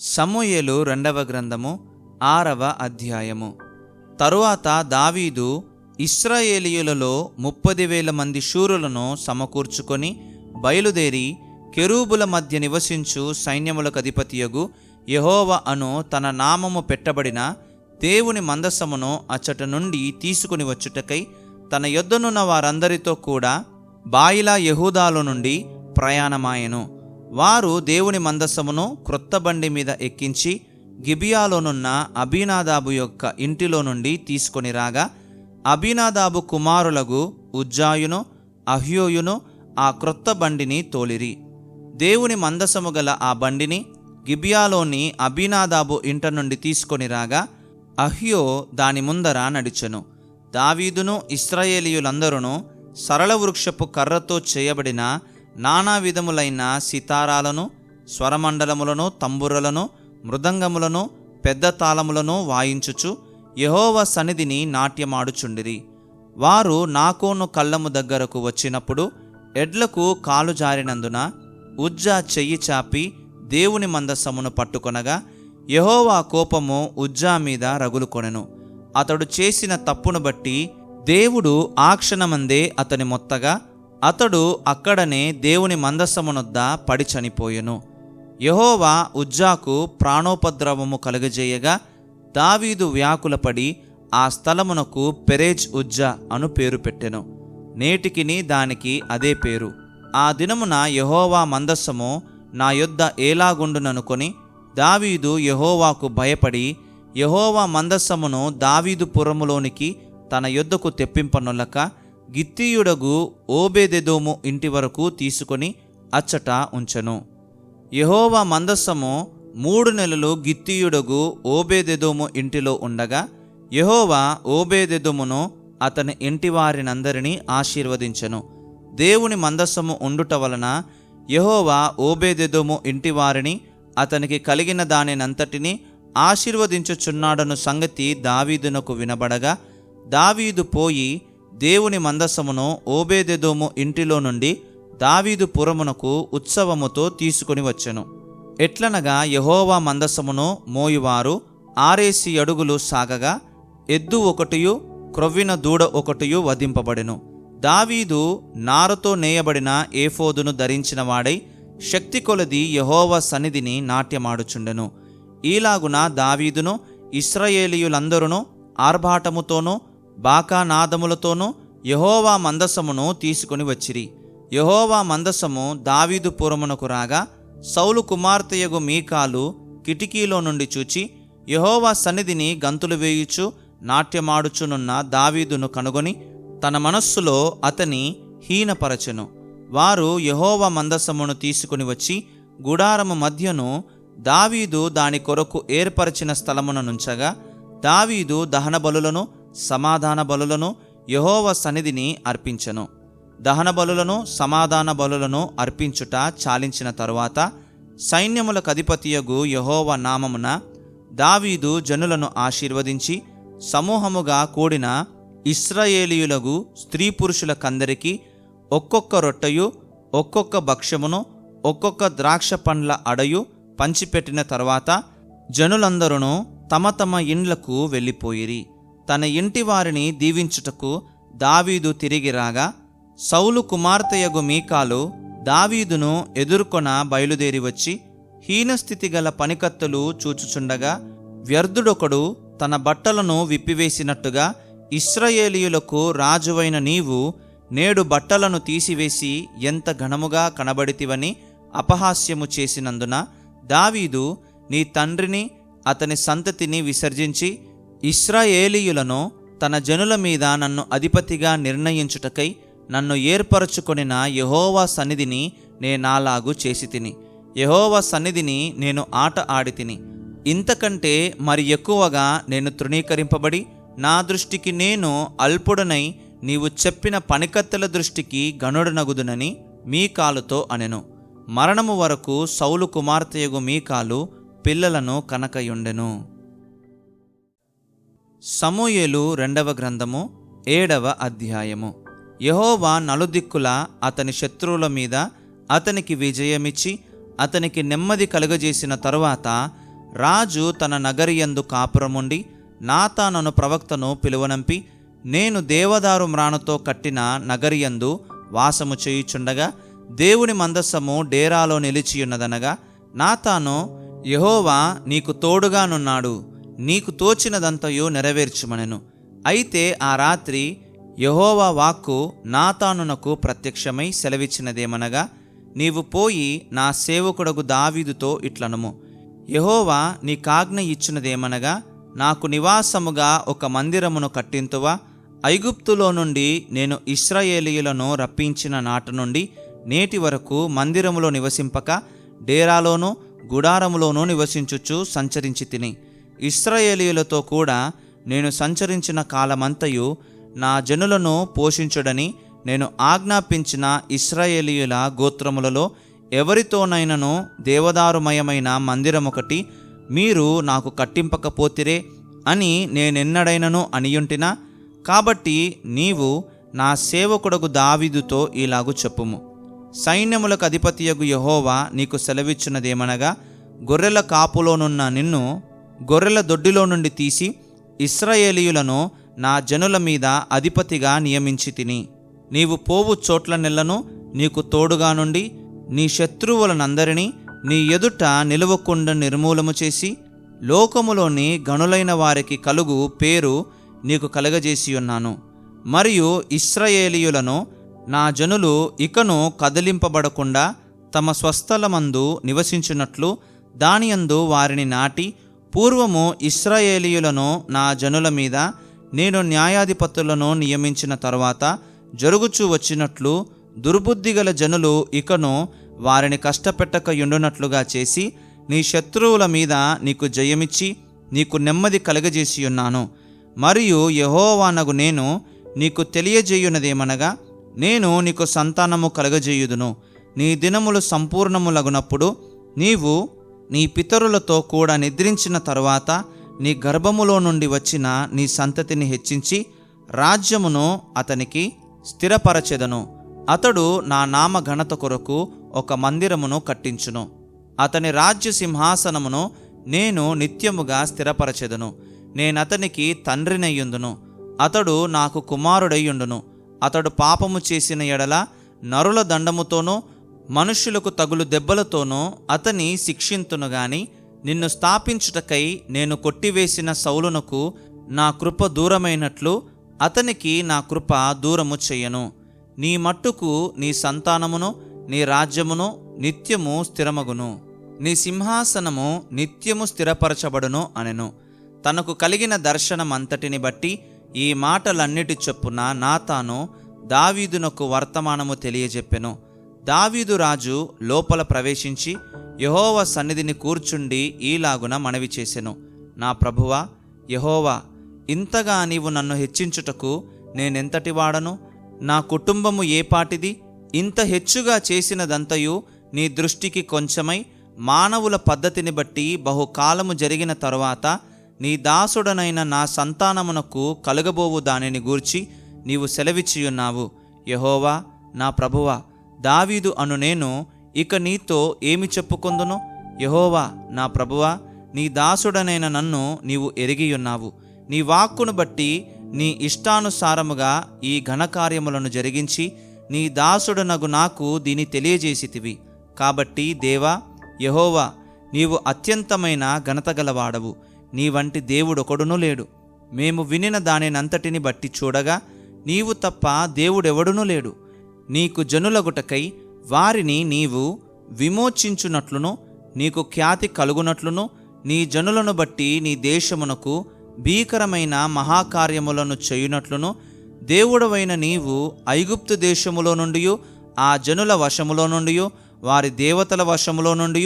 సమూయేలు రెండవ గ్రంథము ఆరవ అధ్యాయము. తరువాత దావీదు ఇస్రాయేలీయులలో ముప్పది వేల మంది శూరులను సమకూర్చుకొని బయలుదేరి కెరూబుల మధ్య నివసించు సైన్యములకు అధిపతియగు యహోవ అను తన నామము పెట్టబడిన దేవుని మందసమును అచ్చట నుండి తీసుకుని వచ్చుటకై తన యొద్దనున్న వారందరితో కూడా బాయిలా యహూదాలో నుండి ప్రయాణమాయెను. వారు దేవుని మందసమును క్రొత్త బండి మీద ఎక్కించి గిబియాలోనున్న అభినాదాబు యొక్క ఇంటిలో నుండి తీసుకొని రాగా అభినాదాబు కుమారులగు ఉజ్జాయును అహ్యోయును ఆ క్రొత్త బండిని తోలిరి. దేవుని మందసము గల ఆ బండిని గిబియాలోని అభినాదాబు ఇంట నుండి తీసుకొని రాగా అహ్యో దాని ముందర నడిచెను. దావీదును ఇస్రాయేలీయులందరూ సరళ వృక్షపు కర్రతో చేయబడిన నానా విధములైన సితారాలను స్వరమండలములను తంబురలను మృదంగములను పెద్ద తాళములను వాయించుచు యహోవ సన్నిధిని నాట్యమాడుచుండిరి. వారు నాకోను కళ్ళము దగ్గరకు వచ్చినప్పుడు ఎడ్లకు కాలు జారినందున ఉజ్జా చెయ్యి చాపి దేవుని మందసమును పట్టుకొనగా యహోవా కోపము ఉజ్జా మీద రగులుకొనెను. అతడు చేసిన తప్పును బట్టి దేవుడు ఆ క్షణమందే అతని మొత్తగా అతడు అక్కడనే దేవుని మందసమునొద్ద పడి చనిపోయెను. యహోవా ఉజ్జాకు ప్రాణోపద్రవము కలుగజేయగా దావీదు వ్యాకులపడి ఆ స్థలమునకు పెరేజ్ ఉజ్జా అను పేరు పెట్టెను. నేటికిని దానికి అదే పేరు. ఆ దినమున యహోవా మందస్సము నా యొద్ద ఏలాగుండుననుకొని దావీదు యహోవాకు భయపడి యహోవా మందస్సమును దావీదు పురములోనికి తన యొద్దకు తెప్పింపనొల్లక గిత్తీయుడగు ఓబేదెదోము ఇంటి వరకు తీసుకొని అచ్చట ఉంచెను. యహోవా మందస్సము మూడు నెలలు గిత్తీయుడగు ఓబేదెదోము ఇంటిలో ఉండగా యహోవా ఓబేదెదోమును అతని ఇంటివారినందరినీ ఆశీర్వదించెను. దేవుని మందస్సము ఉండుట వలన యహోవా ఓబేదెదోము ఇంటివారిని అతనికి కలిగిన దానినంతటిని ఆశీర్వదించుచున్నాడను సంగతి దావీదునకు వినబడగా దావీదు పోయి దేవుని మందసమును ఓబేదెదోము ఇంటిలో నుండి దావీదు పురమునకు ఉత్సవముతో తీసుకుని వచ్చెను. ఎట్లనగా యహోవా మందసమును మోయువారు ఆరేసి అడుగులు సాగగా ఎద్దు ఒకటియు క్రొవ్విన దూడ ఒకటియు వధింపబడెను. దావీదు నారతో నేయబడిన ఏఫోదును ధరించిన వాడై శక్తి కొలది యహోవ సన్నిధిని నాట్యమాడుచుండెను. ఈలాగున దావీదును ఇస్రాయేలీయులందరూ ఆర్భాటముతోనూ బాకానాదములతోనూ యహోవా మందసమును తీసుకుని వచ్చిరి. యహోవా మందసము దావీదు పురమునకు రాగా సౌలు కుమార్తెయగు మీకాలు కిటికీలో నుండి చూచి యహోవా సన్నిధిని గంతులు వేయుచు నాట్యమాడుచునున్న దావీదును కనుగొని తన మనస్సులో అతని హీనపరచెను. వారు యహోవ మందసమును తీసుకుని వచ్చి గుడారము మధ్యను దావీదు దాని కొరకు ఏర్పరచిన స్థలమున నుంచగా దావీదు దహన బలులను సమాధాన బలులను యహోవ సన్నిధిని అర్పించను. దహన బలులను సమాధాన బలులను అర్పించుట చాలించిన తరువాత సైన్యములకు అధిపతియగు యహోవ నామమున దావీదు జనులను ఆశీర్వదించి సమూహముగా కూడిన ఇస్రాయేలీయులకు స్త్రీ పురుషులకందరికీ ఒక్కొక్క రొట్టెయు ఒక్కొక్క భక్ష్యమును ఒక్కొక్క ద్రాక్ష పండ్ల అడయు పంచిపెట్టిన తర్వాత జనులందరూ తమ తమ ఇండ్లకు వెళ్ళిపోయిరి. తన ఇంటి వారిని దీవించుటకు దావీదు తిరిగి రాగా సౌలు కుమార్తెయగు మీకాలు దావీదును ఎదుర్కొన బయలుదేరి వచ్చి హీనస్థితి గల పనికత్తులు చూచుచుండగా వ్యర్థుడొకడు తన బట్టలను విప్పివేసినట్టుగా ఇస్రయేలీయులకు రాజువైన నీవు నేడు బట్టలను తీసివేసి ఎంత ఘనముగా కనబడితివని అపహాస్యము చేసినందున దావీదు నీ తండ్రిని అతని సంతతిని విసర్జించి ఇస్రాయేలీయులను తన జనుల మీద నన్ను అధిపతిగా నిర్ణయించుటకై నన్ను ఏర్పరచుకొనిన యహోవా సన్నిధిని నేనాలాగు చేసి తిని యహోవా సన్నిధిని నేను ఆట ఆడి తిని ఇంతకంటే మరి ఎక్కువగా నేను తృణీకరింపబడి నా దృష్టికి నేను అల్పుడనై నీవు చెప్పిన పనికత్తెల దృష్టికి గనుడనగుదునని మీకాలుతో అనెను. మరణము వరకు సౌలు కుమార్తెయగు మీకాలు పిల్లలను కనకయుండెను. సమూయేలు రెండవ గ్రంథము ఏడవ అధ్యాయము. యహోవా నలుదిక్కుల అతని శత్రువుల మీద అతనికి విజయమిచ్చి అతనికి నెమ్మది కలుగజేసిన తరువాత రాజు తన నగరియందు కాపురముండి నాతానను ప్రవక్తను పిలువనంపి నేను దేవదారు మ్రాణతో కట్టిన నగరియందు వాసము చేయుచుండగా దేవుని మందస్సము డేరాలో నిలిచియున్నదనగా నాతాను యహోవా నీకు తోడుగానున్నాడు నీకు తోచినదంతయు నెరవేర్చుమనెను. అయితే ఆ రాత్రి యహోవా వాక్కు నాతానునకు ప్రత్యక్షమై సెలవిచ్చినదేమనగా నీవు పోయి నా సేవకుడగు దావీదుతో ఇట్లనుము. నీ నీకాజ్ఞ ఇచ్చినదేమనగా నాకు నివాసముగా ఒక మందిరమును కట్టింతువా ఐగుప్తులో నుండి నేను ఇస్రాయేలీయులను రప్పించిన నాటి నుండి నేటి వరకు మందిరములో నివసింపక డేరాలోనూ గుడారములోనూ నివసించుచు సంచరించి తిని. ఇస్రాయేలీయులతో కూడా నేను సంచరించిన కాలమంతయు నా జనులను పోషించుడని నేను ఆజ్ఞాపించిన ఇస్రాయేలీయుల గోత్రములలో ఎవరితోనైనను దేవదారుమయమైన మందిరం ఒకటి మీరు నాకు కట్టింపకపోతిరే అని నేనెన్నడైనను అనియుంటినా? కాబట్టి నీవు నా సేవకుడగు దావిదుతో ఇలాగు చెప్పుము. సైన్యములకు అధిపతియగు యహోవా నీకు సెలవిచ్చినదేమనగా గొర్రెల కాపులోనున్న నిన్ను గొర్రెల దొడ్డిలో నుండి తీసి ఇస్రాయేలీయులను నా జనుల మీద అధిపతిగా నియమించి తిని. నీవు పోవు చోట్ల నెలను నీకు తోడుగా నుండి నీ శత్రువులనందరినీ నీ ఎదుట నిలవకుండా నిర్మూలము చేసి లోకములోని గనులైన వారికి కలుగు పేరు నీకు కలగజేసి ఉన్నాను. మరియు ఇస్రయేలీయులను నా జనులు ఇకను కదిలింపబడకుండా తమ స్వస్థలమందు నివసించున్నట్లు దానియందు వారిని నాటి పూర్వము ఇస్రాయేలీయులను నా జనుల మీద నేను న్యాయాధిపతులను నియమించిన తరువాత జరుగుచూ వచ్చినట్లు దుర్బుద్ధిగల జనులు ఇకను వారిని కష్టపెట్టక యుండునట్లుగా చేసి నీ శత్రువుల మీద నీకు జయమిచ్చి నీకు నెమ్మది కలగజేసి ఉన్నాను మరియు యహోవానగు నేను నీకు తెలియజేయునదేమనగా నేను నీకు సంతానము కలగజేయుదును. నీ దినములు సంపూర్ణములగునప్పుడు నీవు నీ పితరులతో కూడా నిద్రించిన తరువాత నీ గర్భములో నుండి వచ్చిన నీ సంతతిని హెచ్చించి రాజ్యమును అతనికి స్థిరపరచెదను. అతడు నా నామ ఘనత కొరకు ఒక మందిరమును కట్టించును. అతని రాజ్య సింహాసనమును నేను నిత్యముగా స్థిరపరచెదను. నేనతనికి తండ్రినయ్యుందును. అతడు నాకు కుమారుడయ్యుండును. అతడు పాపము చేసిన ఎడల నరుల దండముతోనూ మనుష్యులకు తగులు దెబ్బలతోనూ అతని శిక్షింతును గాని నిన్ను స్థాపించుటకై నేను కొట్టివేసిన సౌలునకు నా కృప దూరమైనట్లు అతనికి నా కృప దూరము చెయ్యను. నీ మట్టుకు నీ సంతానమును నీ రాజ్యమును నిత్యము స్థిరమగును. నీ సింహాసనము నిత్యము స్థిరపరచబడును అనెను. తనకు కలిగిన దర్శనమంతటిని బట్టి ఈ మాటలన్నిటి చొప్పున నాతాను దావీదునకు వర్తమానము తెలియజెప్పెను. దావీదు రాజు లోపల ప్రవేశించి యహోవ సన్నిధిని కూర్చుండి ఈలాగున మనవి చేసెను. నా ప్రభువా యహోవా ఇంతగా నీవు నన్ను హెచ్చించుటకు నేనెంతటి వాడను? నా కుటుంబము ఏపాటిది ఇంత హెచ్చుగా చేసినదంతయు నీ దృష్టికి కొంచెమై మానవుల పద్ధతిని బట్టి బహుకాలము జరిగిన తరువాత నీ దాసుడనైన నా సంతానమునకు కలగబోవు దానిని గూర్చి నీవు సెలవిచ్చియున్నావు. యహోవా నా ప్రభువా దావీదు అను నేను ఇక నీతో ఏమి చెప్పుకొందును? యహోవా నా ప్రభువా నీ దాసుడనైన నన్ను నీవు ఎరిగియున్నావు. నీ వాక్కును బట్టి నీ ఇష్టానుసారముగా ఈ ఘనకార్యములను జరిగించి నీ దాసుడనగు నాకు దీని తెలియజేసితివి. కాబట్టి దేవా యహోవా నీవు అత్యంతమైన ఘనతగలవాడవు. నీ వంటి దేవుడొకడునూ లేడు. మేము వినిన దానినంతటిని బట్టి చూడగా నీవు తప్ప దేవుడెవడునూ లేడు. నీకు జనులగుటకై వారిని నీవు విమోచించునట్లును నీకు ఖ్యాతి కలుగునట్లును నీ జనులను బట్టి నీ దేశమునకు భీకరమైన మహాకార్యములను చేయునట్లును దేవుడవైన నీవు ఐగుప్తు దేశములో నుండి ఆ జనుల వశములో నుండి వారి దేవతల వశములో నుండి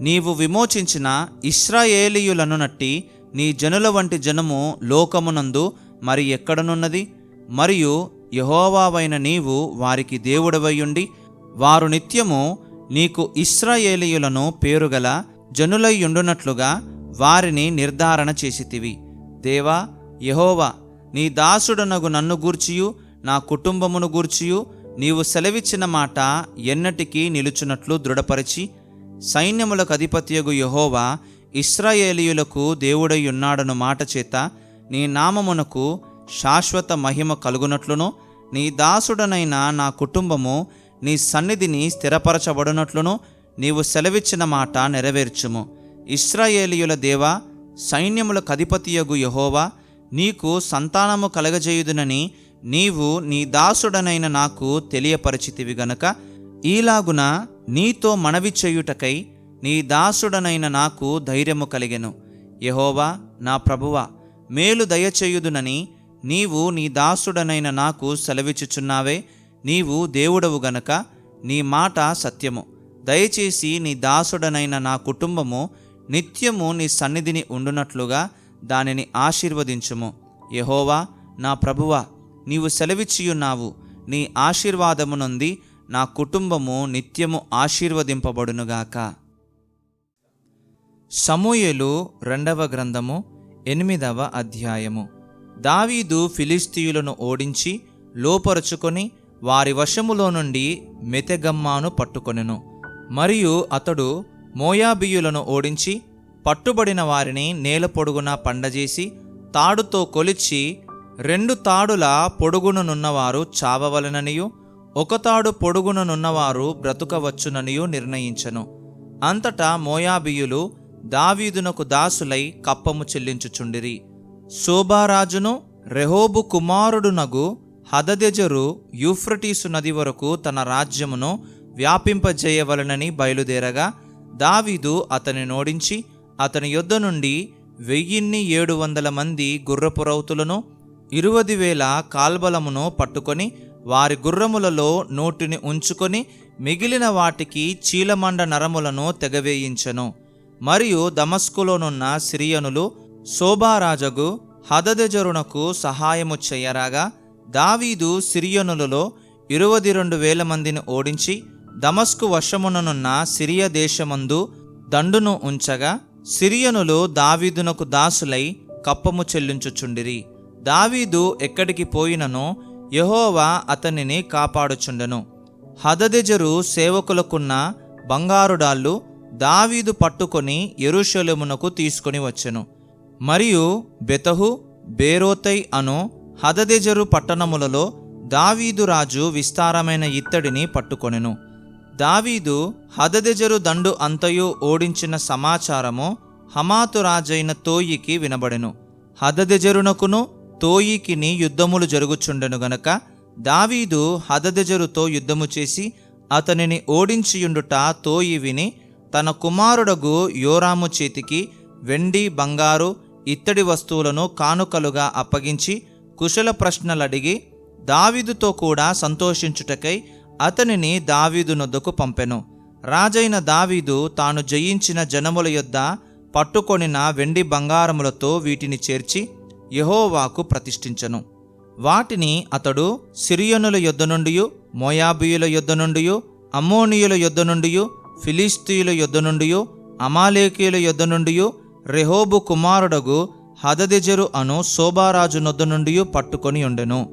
నీవు విమోచించిన ఇస్రాయేలీయులను నట్టి నీ జనుల వంటి జనము లోకమునందు మరి ఎక్కడనున్నది? మరియు యహోవావైన నీవు వారికి దేవుడవయ్యుండి వారు నిత్యము నీకు ఇస్రాయేలీయులను పేరుగల జనులయ్యుండునట్లుగా వారిని నిర్ధారణ చేసితివి. దేవా యహోవా నీ దాసుడనగు నన్ను గూర్చియు నా కుటుంబమును గూర్చియు నీవు సెలవిచ్చిన మాట ఎన్నటికీ నిలుచున్నట్లు దృఢపరిచి సైన్యములకు అధిపతియగు యహోవా ఇస్రాయేలీయులకు దేవుడై ఉన్నాడను మాట చేత నీ నామమునకు శాశ్వత మహిమ కలుగునట్లును నీ దాసుడనైన నా కుటుంబము నీ సన్నిధిని స్థిరపరచబడినట్లును నీవు సెలవిచ్చిన మాట నెరవేర్చుము. ఇస్రాయేలీయుల దేవా సైన్యముల కధిపతియగు యహోవా నీకు సంతానము కలగజేయుదునని నీవు నీ దాసుడనైన నాకు తెలియపరిచితివి గనుక ఈలాగున నీతో మనవి చేయుటకై నీ దాసుడనైన నాకు ధైర్యము కలిగెను. యహోవా నా ప్రభువా మేలు దయచేయుదునని నీవు నీ దాసుడనైన నాకు సెలవిచ్చుచున్నావే నీవు దేవుడవు గనక నీ మాట సత్యము. దయచేసి నీ దాసుడనైన నా కుటుంబము నిత్యము నీ సన్నిధిని ఉండునట్లుగా దానిని ఆశీర్వదించుము. యహోవా నా ప్రభువా నీవు సెలవిచ్చియున్నావు. నీ ఆశీర్వాదము నుండి నా కుటుంబము నిత్యము ఆశీర్వదింపబడునుగాక. సమూయలు రెండవ గ్రంథము ఎనిమిదవ అధ్యాయము. దావీదు ఫిలిస్తీయులను ఓడించి లోపరుచుకొని వారి వశములో నుండి మెతెగమ్మాను పట్టుకొనెను. మరియు అతడు మోయాబియులను ఓడించి పట్టుబడిన వారిని నేల పొడుగున పండజేసి తాడుతో కొలిచి రెండు తాడుల పొడుగుననున్నవారు చావవలననియు ఒక తాడు పొడుగుననున్నవారు బ్రతుకవచ్చుననియు నిర్ణయించెను. అంతటా మోయాబియులు దావీదునకు దాసులై కప్పము చెల్లించుచుండిరి. శోభారాజును రెహోబు కుమారుడునగు హదదెజరు యూఫ్రటీసు నది వరకు తన రాజ్యమును వ్యాపింపజేయవలనని బయలుదేరగా దావీదు అతని నోడించి అతని యొద్ద నుండి వెయ్యిన్ని ఏడు వందల మంది గుర్రపురౌతులను ఇరువది వేల కాల్బలమును పట్టుకొని వారి గుర్రములలో నోటిని ఉంచుకొని మిగిలిన వాటికి చీలమండ నరములను తెగవేయించెను. మరియు దమస్కులోనున్న సిరియనులు శోభారాజగు హదదెజరునకు సహాయము చెయ్యరాగా దావీదు సిరియనులలో ఇరువది రెండు వేల మందిని ఓడించి దమస్కు వశముననున్న సిరియ దేశమందు దండును ఉంచగా సిరియనులు దావీదునకు దాసులై కప్పము చెల్లించుచుండిరి. దావీదు ఎక్కడికి పోయిననో యెహోవా అతనిని కాపాడుచుండెను. హదదెజరు సేవకులకున్న బంగారుడాళ్ళు దావీదు పట్టుకొని యెరూషలేమునకు తీసుకొని వచ్చెను. మరియు బెతహు బేరోతై అను హదదెజరు పట్టణములలో దావీదు రాజు విస్తారమైన ఇత్తడిని పట్టుకొనెను. దావీదు హదదెజరు దండు అంతయు ఓడించిన సమాచారము హమాతు రాజైన తోయికి వినబడెను. హదదెజరునకును తోయికిని యుద్ధములు జరుగుచుండెను గనక దావీదు హదదెజరుతో యుద్ధము చేసి అతనిని ఓడించియుండుట తోయి విని తన కుమారుడగు యోరాము చేతికి వెండి బంగారు ఇత్తడి వస్తువులను కానుకలుగా అప్పగించి కుశల ప్రశ్నలడిగి దావీదుతో కూడా సంతోషించుటకై అతనిని దావీదునొద్దకు పంపెను. రాజైన దావీదు తాను జయించిన జనముల యొద్ద పట్టుకొనిన వెండి బంగారములతో వీటిని చేర్చి యెహోవాకు ప్రతిష్ఠించను. వాటిని అతడు సిరియనుల యొద్ద నుండి మోయాబియుల యొద్ద నుండి అమ్మోనియుల యొద్ద నుండి ఫిలిస్తీయుల యొద్ద నుండి అమాలేకీయుల యొద్ద నుండి రెహోబు కుమారుడగు హదదెజరు అను శోభారాజు నొద్దు నుండి పట్టుకొని ఉండెను.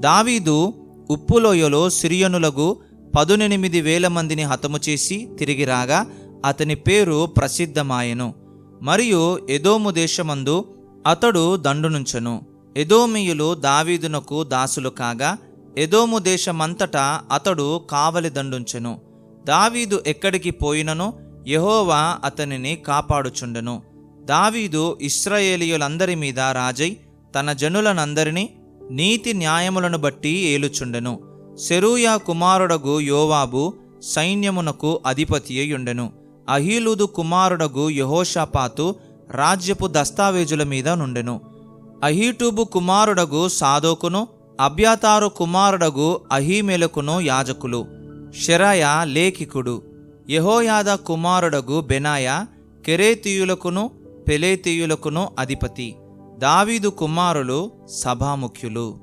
దావీదు ఉప్పులోయలో సిరియనులకు పదునెనిమిది వేల మందిని హతము చేసి తిరిగి రాగా అతని పేరు ప్రసిద్ధమాయెను. మరియు ఎదోము దేశమందు అతడు దండునుంచెను. ఎదోమియులు దావీదునకు దాసులు కాగా ఎదోము దేశమంతటా అతడు కావలి దండుంచెను. దావీదు ఎక్కడికి పోయినను యహోవా అతనిని కాపాడుచుండెను. దావీదు ఇస్రాయేలీయులందరి మీద రాజై తన జనులనందరినీ నీతి న్యాయములను బట్టి ఏలుచుండెను. సెరూయా కుమారుడగు యోవాబు సైన్యమునకు అధిపతియ్యుండెను. అహీలుదు కుమారుడగు యహోషాపాతు రాజ్యపు దస్తావేజుల మీద నుండెను. అహీటూబు కుమారుడగు సాదోకును అభ్యాతారు కుమారుడగు అహీమెలకును యాజకులు. షెరాయ లేఖికుడు. యహోయాద కుమారుడగు బెనాయ కెరేతీయులకును పెలేతీయులకును అధిపతి దావీదు కుమారులు సభాముఖ్యులు.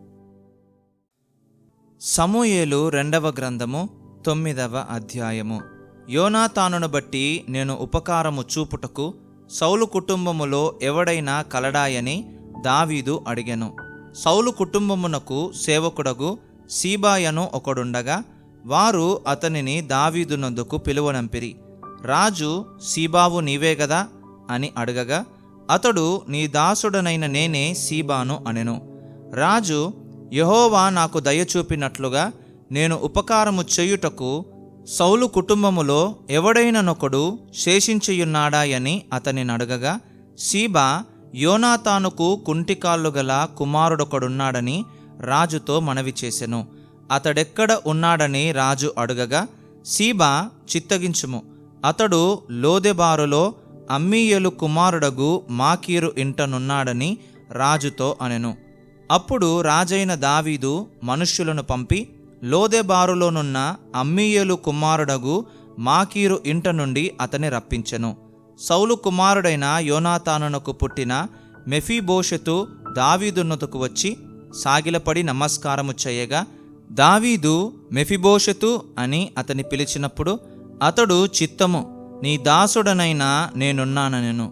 సమూయేలు రెండవ గ్రంథము తొమ్మిదవ అధ్యాయము. యోనాతానును బట్టి నేను ఉపకారము చూపుటకు సౌలు కుటుంబములో ఎవడైనా కలడాయని దావీదు అడిగెను. సౌలు కుటుంబమునకు సేవకుడగు సీబాయను ఒకడుండగా వారు అతనిని దావీదునందుకు పిలువనంపిరి. రాజు సీబావు నీవే గదా? అని అడగగా అతడు నీ దాసుడనైన నేనే సీబాను అనెను. రాజు యహోవా నాకు దయ చూపినట్లుగా నేను ఉపకారము చేయుటకు సౌలు కుటుంబములో ఎవడైననొకడు శేషించియున్నాడా అని అతని అడగగా సీబా యోనాతానుకు కుంటికాళ్ళు గల కుమారుడొకడున్నాడని రాజుతో మనవి చేసెను. అతడెక్కడ ఉన్నాడని రాజు అడగగా సీబా చిత్తగించుము. అతడు లోదెబారులో అమ్మీయలు కుమారుడగు మాకీరు ఇంటనున్నాడని రాజుతో అనెను. అప్పుడు రాజైన దావీదు మనుష్యులను పంపి లోదెబారులోనున్న అమ్మీయలు కుమారుడగు మాకీరు ఇంట నుండి అతని రప్పించెను. సౌలు కుమారుడైన యోనాతానునకు పుట్టిన మెఫీబోషెతు దావీదున్నతకు వచ్చి సాగిలపడి నమస్కారము చేయగా దావీదు మెఫిబోషెతు అని అతని పిలిచినప్పుడు అతడు చిత్తము నీ దాసుడనైనా నేనున్నానెను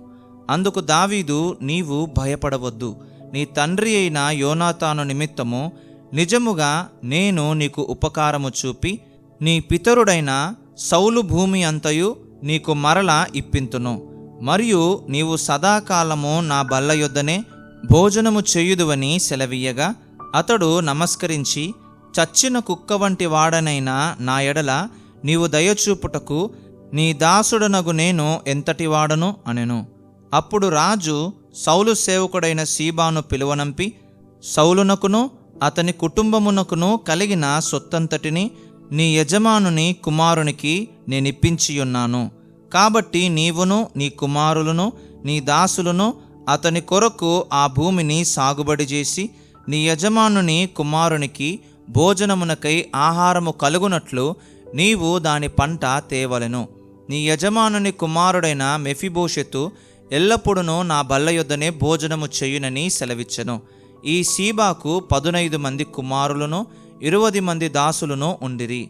అందుకు దావీదు నీవు భయపడవద్దు. నీ తండ్రి అయిన యోనాతాను నిమిత్తము నిజముగా నేను నీకు ఉపకారము చూపి నీ పితరుడైన సౌలు భూమి అంతయు నీకు మరల ఇప్పింతును. మరియు నీవు సదాకాలము నా బల్ల యొద్దనే భోజనము చేయుదువని సెలవీయగా అతడు నమస్కరించి చచ్చిన కుక్క వంటి వాడనైనా నా ఎడల నీవు దయచూపుటకు నీ దాసుడనగు నేను ఎంతటి వాడను అనెను. అప్పుడు రాజు సౌలు సేవకుడైన సీబాను పిలువనంపి సౌలునకును అతని కుటుంబమునకును కలిగిన సొత్తంతటిని నీ యజమానుని కుమారునికి నేనిప్పించియున్నాను. కాబట్టి నీవును నీ కుమారులను నీ దాసులను అతని కొరకు ఆ భూమిని సాగుబడి చేసి నీ యజమానుని కుమారునికి భోజనమునకై ఆహారము కలుగునట్లు నీవు దాని పంట తేవలెను. నీ యజమానుని కుమారుడైన మెఫిబోషెతు ఎల్లప్పుడూ నా బల్ల యొద్దనే భోజనము చేయునని సెలవిచ్చెను. ఈ సీబాకు పదునైదు మంది కుమారులను ఇరువది మంది దాసులను ఉండిరి.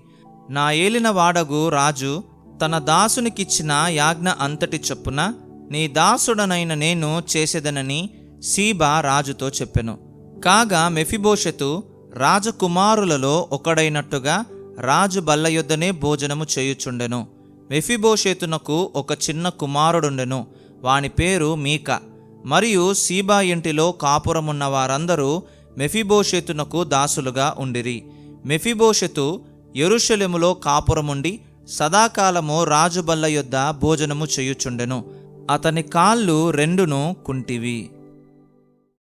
నా ఏలిన వాడగు రాజు తన దాసునికిచ్చిన యాజ్ఞ అంతటి చొప్పున నీ దాసుడనైన నేను చేసేదనని సీబా రాజుతో చెప్పెను. కాగా మెఫిబోషెతు రాజకుమారులలో ఒకడైనట్టుగా రాజు బల్ల యొద్దనే భోజనము చేయుచుండెను. మెఫిబోషేతునకు ఒక చిన్న కుమారుడుండెను. వాని పేరు మీక. మరియు సీబా ఇంటిలో కాపురమున్న వారందరూ మెఫిబోషెతునకు దాసులుగా ఉండిరి. మెఫిబోషెతు యెరూషలేములో కాపురముండి సదాకాలము రాజుబల్ల యొద్ద భోజనము చేయుచుండెను. అతని కాళ్ళు రెండును కుంటివి.